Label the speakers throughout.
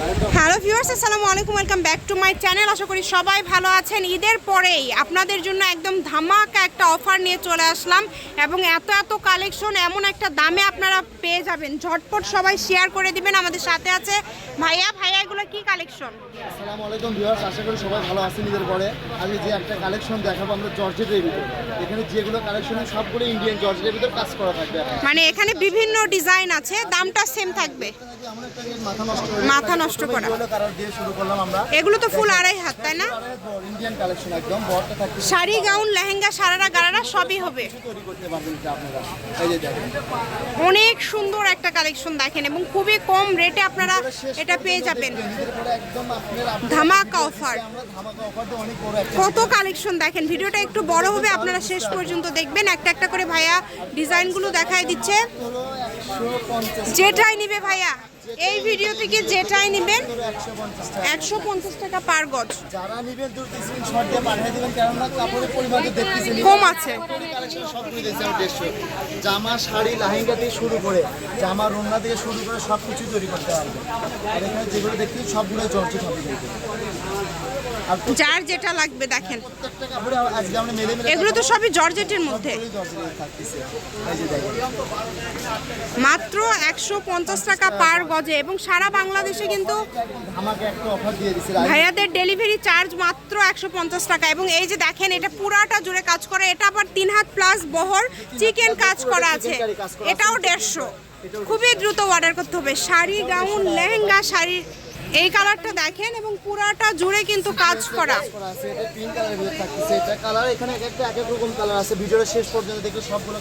Speaker 1: Alto. Hello viewers আসসালামু আলাইকুম welcome back to my channel. আশা করি সবাই ভালো আছেন। ঈদের পরেই আপনাদের জন্য একদম ধামাকা একটা অফার নিয়ে চলে আসলাম এবং এত এত কালেকশন এমন একটা দামে আপনারা পেয়ে যাবেন। ঝটপট সবাই শেয়ার করে দিবেন। আমাদের সাথে আছে ভাইয়া। ভাইয়া এগুলো কি কালেকশন?
Speaker 2: আসসালামু আলাইকুম ভিউয়ার্স আশা করি সবাই ভালো আছেন ঈদের পরে। আজকে যে একটা কালেকশন দেখাবো আমরা জর্জেটের ভিতর। এখানে যেগুলো কালেকশন সবগুলো ইন্ডিয়ান জর্জেটের ভিতর কাজ করা থাকবে।
Speaker 1: মানে এখানে বিভিন্ন ডিজাইন আছে দামটা সেম থাকবে।
Speaker 2: মাথা নষ্ট
Speaker 1: করা। এগুলো তো ফুল আড়াই হাত তাই না? শাড়ি গাউন লেহেঙ্গা সারারা গারারা সবই হবে। অনেক সুন্দর একটা কালেকশন দেখেন এবং খুবই কম রেটে আপনারা এটা পেয়ে যাবেন। ধামাকা অফার কত কালেকশন দেখেন ভিডিওটা একটু বড় হবে আপনারা শেষ পর্যন্ত দেখবেন। একটা একটা করে ভাইয়া ডিজাইনগুলো দেখায় দিচ্ছে। যেটাই নিবে ভাইয়া এই ভিডিও থেকে যেটাই নিবেন
Speaker 2: একশো পঞ্চাশ টাকা
Speaker 1: পার গজ।
Speaker 2: যারা নিবেন দিয়ে পাঠিয়ে দিবেন কেননা কাপড়ের পরিমাণ তো দেখতেছেন
Speaker 1: কম আছে।
Speaker 2: দিয়েছে দেড়শো। জামা শাড়ি লাহেঙ্গা থেকে শুরু করে জামা রোনা থেকে শুরু করে সব কিছু তৈরি করতে পারবে আর এখানে যেগুলো দেখছি সবগুলো জর্জেট হবে
Speaker 1: যার যেটা লাগবে দেখেন। এগুলো তো সবই জর্জেটের মধ্যে। মাত্র একশো পঞ্চাশ টাকা পার গজে এবং সারা বাংলাদেশে কিন্তু ভাইয়াদের ডেলিভারি চার্জ মাত্র একশো পঞ্চাশ টাকা এবং এই যে দেখেন এটা পুরাটা জুড়ে কাজ করে এটা আবার তিন হাত প্লাস বহর চিকেন কাজ করা আছে। এটাও দেড়শো। খুবই দ্রুত অর্ডার করতে হবে। শাড়ি গাউন লেহেঙ্গা শাড়ি এই কালারটা দেখেন এবং পুরাটা জুড়ে কিন্তু কাজ করা।
Speaker 2: আছে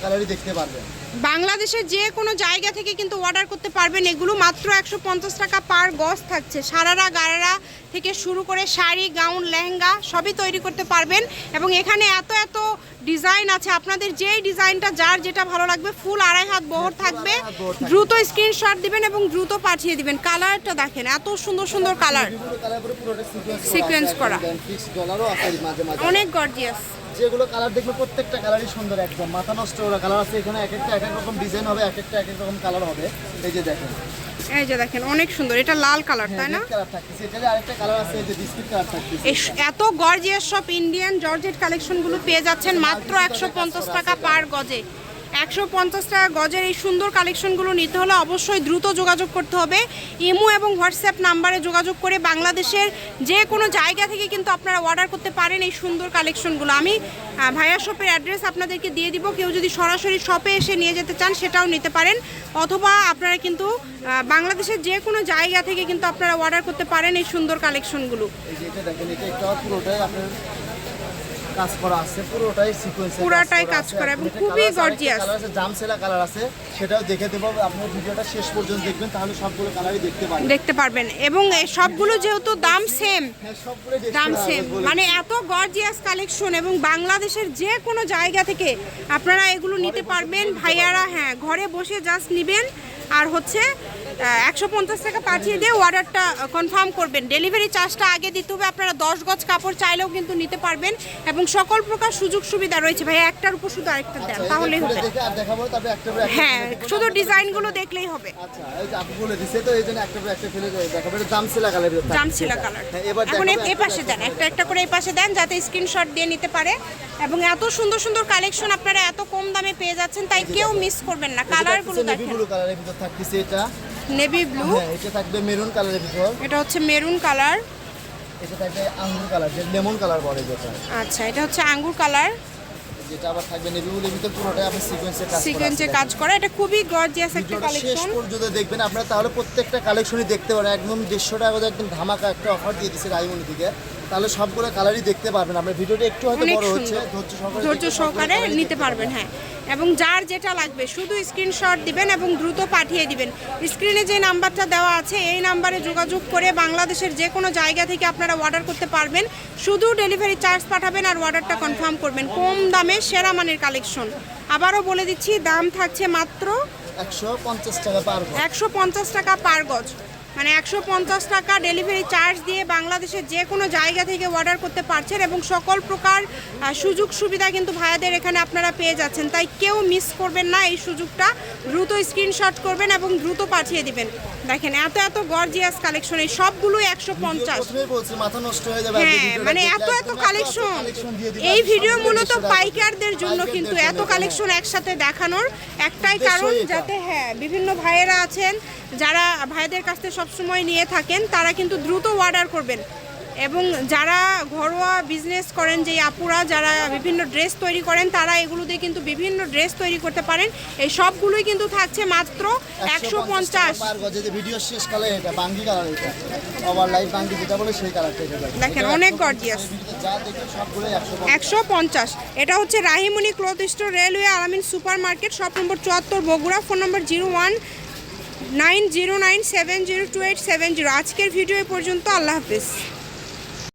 Speaker 2: কালারই দেখতে পারবেন
Speaker 1: বাংলাদেশের যে কোনো জায়গা থেকে কিন্তু অর্ডার করতে পারবেন। এগুলো মাত্র একশো পঞ্চাশ টাকা পার গজ থাকছে। সারারা, গারারা থেকে শুরু করে শাড়ি, গাউন, লেহেঙ্গা সবই তৈরি করতে পারবেন। এবং এখানে এত এত ডিজাইন আছে আপনাদের যেই ডিজাইনটা যার যেটা ভালো লাগবে ফুল আড়াই হাত বহর থাকবে। দ্রুত স্ক্রিনশট দিবেন এবং দ্রুত পাঠিয়ে দিবেন। কালারটা দেখেন এত সুন্দর সুন্দর কালার
Speaker 2: সিকোয়েন্স
Speaker 1: করা। অনেক গর্জিয়াস
Speaker 2: যেগুলো কালার দেখবে প্রত্যেকটা কালারই সুন্দর একদম। মাথা নষ্ট কালার আছে এখানে এক একটা এক এক রকম ডিজাইন হবে এক একটা এক এক রকম কালার হবে। এই যে দেখেন।
Speaker 1: এই যে দেখেন অনেক সুন্দর। এটা লাল কালার তাই না? এত গর্জিয়াস সব ইন্ডিয়ান জর্জেট কালেকশনগুলো পেয়ে যাচ্ছেন মাত্র একশো পঞ্চাশ টাকা পার গজে। একশো পঞ্চাশ টাকা গজের এই সুন্দর কালেকশনগুলো নিতে হলে অবশ্যই দ্রুত যোগাযোগ করতে হবে। ইমো এবং হোয়াটসঅ্যাপ নাম্বারে যোগাযোগ করে বাংলাদেশের যে কোনো জায়গা থেকে কিন্তু আপনারা অর্ডার করতে পারেন এই সুন্দর কালেকশনগুলো। আমি ভাইয়া শপের অ্যাড্রেস আপনাদেরকে দিয়ে দিব। কেউ যদি সরাসরি শপে এসে নিয়ে যেতে চান, সেটাও নিতে পারেন। অথবা আপনারা কিন্তু বাংলাদেশের যে কোনো জায়গা থেকে কিন্তু আপনারা অর্ডার করতে পারেন এই সুন্দর কালেকশনগুলো।
Speaker 2: কাজ করা আছে পুরোটাই সিকোয়েন্স
Speaker 1: পুরোটাই কাজ করা এবং খুবই gorgeous।
Speaker 2: কালার আছে জামসেলা কালার আছে সেটাও দেখে দেবো। আপনার ভিডিওটা শেষ পর্যন্ত দেখবেন তাহলে সবগুলো কালারই দেখতে পারবেন
Speaker 1: দেখতে পারবেন। এবং সবগুলো যেহেতু দাম সেম
Speaker 2: হ্যাঁ সবগুলোই দেখতে
Speaker 1: দাম সেম মানে এত গর্জিয়াস কালেকশন এবং বাংলাদেশের যে কোনো জায়গা থেকে আপনারা এগুলো নিতে পারবেন। ভাইয়ারা হ্যাঁ ঘরে বসে জাস্ট নেবেন। আর হচ্ছে একশো পঞ্চাশ টাকা পাঠিয়ে দিয়ে অর্ডারটা কনফার্ম করবেন। ডেলিভারি চার্জটা আগে দিতে হবে আপনারা দশ গজ কাপড় চাইলেও কিন্তু নিতে পারবেন এবং সকল প্রকার সুযোগ সুবিধা রয়েছে। ভাইয়া একটার উপর শুধু আরেকটা দেন
Speaker 2: আচ্ছা,
Speaker 1: তাহলেই হবে। হ্যাঁ শুধু ডিজাইনগুলো দেখলেই হবে।
Speaker 2: আচ্ছা এই যে আপু বলে দিছে তো এই জন্য একটা করে একটা ফেলে দেখাবো। এটা জামসেলা কালার
Speaker 1: জামছিলা কালার
Speaker 2: এবার
Speaker 1: এখন এ পাশে দেন একটা একটা করে এই পাশে দেন যাতে স্ক্রিনশট দিয়ে নিতে পারে। এবং এত সুন্দর সুন্দর কালেকশন আপনারা এত কম দামে পেয়ে যাচ্ছেন তাই কেউ মিস করবেন না। কালারগুলো দেখেন।
Speaker 2: কালারের ভিতর থাকতেছে এটা।
Speaker 1: নেভি ব্লু
Speaker 2: হ্যাঁ এটা থাকবে মেরুন কালারের ভিতর।
Speaker 1: এটা হচ্ছে মেরুন কালার
Speaker 2: এটা থাকবে আঙ্গুর কালার যে লেমন কালার বলে যেটা।
Speaker 1: আচ্ছা এটা হচ্ছে আঙ্গুর কালার
Speaker 2: যেটা আবার থাকবে নেভি এর ভিতর পুরোটাই আপনি সিকোয়েন্সে কাজ
Speaker 1: সিকোয়েন্সে কাজ করা এটা খুবই গর্জিয়াস একটা
Speaker 2: কালেকশন শেষ পর্যন্ত দেখবেন আপনারা তাহলে প্রত্যেকটা কালেকশনই দেখতে পারেন। একদম দেড়শো টাকা একদম ধামাকা একটা অফার দিয়ে দিয়েছে রাইমনি থেকে তাহলে সবগুলো কালারই দেখতে পারবেন। আপনার ভিডিওটা একটু হয়তো বড় হচ্ছে। ধৈর্য সহকারে
Speaker 1: নিতে পারবেন। হ্যাঁ। এবং যার যেটা লাগবে শুধু স্ক্রিনশট দিবেন এবং দ্রুত পাঠিয়ে দিবেন। স্ক্রিনে যে নাম্বারটা দেওয়া আছে এই নাম্বারে যোগাযোগ করে বাংলাদেশের যে কোনো জায়গা থেকে আপনারা অর্ডার করতে পারবেন। শুধু ডেলিভারি চার্জ পাঠাবেন আর অর্ডারটা কনফার্ম করবেন। কম দামে সেরা মানের কালেকশন আবারও বলে দিচ্ছি দাম থাকছে মাত্র
Speaker 2: একশো পঞ্চাশ টাকা পার গজ।
Speaker 1: একশো পঞ্চাশ টাকা পার গজ। মানে একশো পঞ্চাশ টাকা ডেলিভারি চার্জ দিয়ে বাংলাদেশের যে কোনো জায়গা থেকে অর্ডার করতে পারছেন এবং সকল প্রকার সুযোগ সুবিধা কিন্তু ভাইয়াদের এখানে আপনারা পেয়ে যাচ্ছেন। তাই কেউ মিস করবেন না এই সুযোগটা। দ্রুত স্ক্রিনশট করবেন এবং দ্রুত পাঠিয়ে দিবেন। দেখেন এত এত গর্জিয়াস কালেকশন এই সবগুলোই একশো পঞ্চাশ।
Speaker 2: হয়ে
Speaker 1: মানে এত এত কালেকশন এই ভিডিও মূলত
Speaker 2: 150
Speaker 1: পাইকারদের জন্য কিন্তু এত কালেকশন একসাথে দেখানোর। একটাই কারণ যাতে হ্যাঁ বিভিন্ন ভাইয়েরা আছেন যারা ভাইদের কাছ থেকে সবসময় নিয়ে থাকেন তারা কিন্তু দ্রুত অর্ডার করবেন। এবং যারা ঘরোয়া বিজনেস করেন যে আপুরা যারা বিভিন্ন ড্রেস তৈরি করেন তারা এগুলো দিয়ে কিন্তু বিভিন্ন ড্রেস তৈরি করতে পারেন। এই সবগুলোই কিন্তু থাকছে মাত্র একশো পঞ্চাশ
Speaker 2: ভিডিও শেষ কালার এটা বাঙ্গি কালার এটা। ওভার লাইফ বাঙ্গি যেটা বলে সেই কালারটা
Speaker 1: দেখেন, অনেক
Speaker 2: 150
Speaker 1: gorgeous।
Speaker 2: ভিডিওতে যা দেখি সবগুলোই একশো
Speaker 1: একশো পঞ্চাশ। এটা হচ্ছে Rahimoni cloth store railway Alamin super market shop number চুয়াত্তর Bogura phone number zero one nine zero nine seven zero two eight seven zero. আজকের ভিডিও পর্যন্ত আল্লাহ হাফিজ।